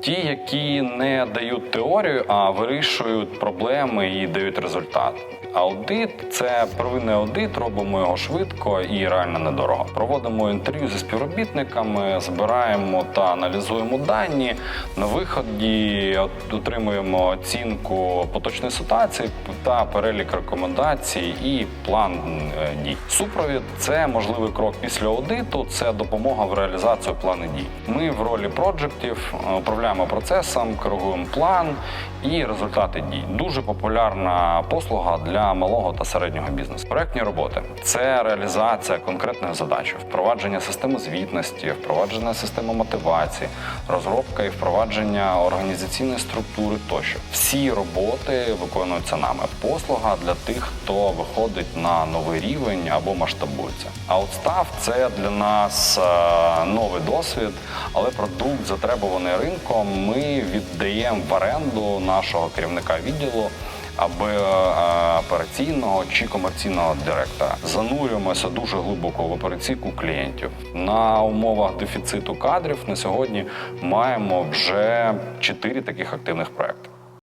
Ті, які не дають теорію, а вирішують проблеми і дають результат. Аудит це первинний аудит, робимо його швидко і реально недорого. Проводимо інтерв'ю зі співробітниками, збираємо та аналізуємо дані. На виході отримуємо оцінку поточної ситуації та перелік рекомендацій і план е, дій. Супровід це можливий крок після аудиту, це допомога в реалізації плану дій. Ми в ролі проджектів е, управляємо процесом, коригуємо план і результати дій. Дуже популярна послуга для малого та середнього бізнесу. Проектні роботи це реалізація конкретних задач, впровадження системи звітності, впровадження системи мотивації, розробка і впровадження організаційної структури тощо. Всі роботи виконуються нами. Послуга для тих, хто виходить на новий рівень або масштабується. Аутстав це для нас е, новий досвід, але продукт затребуваний ринком. Ми віддаємо в оренду нашого керівника відділу. Аби е, операційного чи комерційного директора занурюємося дуже глибоко в операційку клієнтів на умовах дефіциту кадрів. На сьогодні маємо вже чотири таких активних проекти.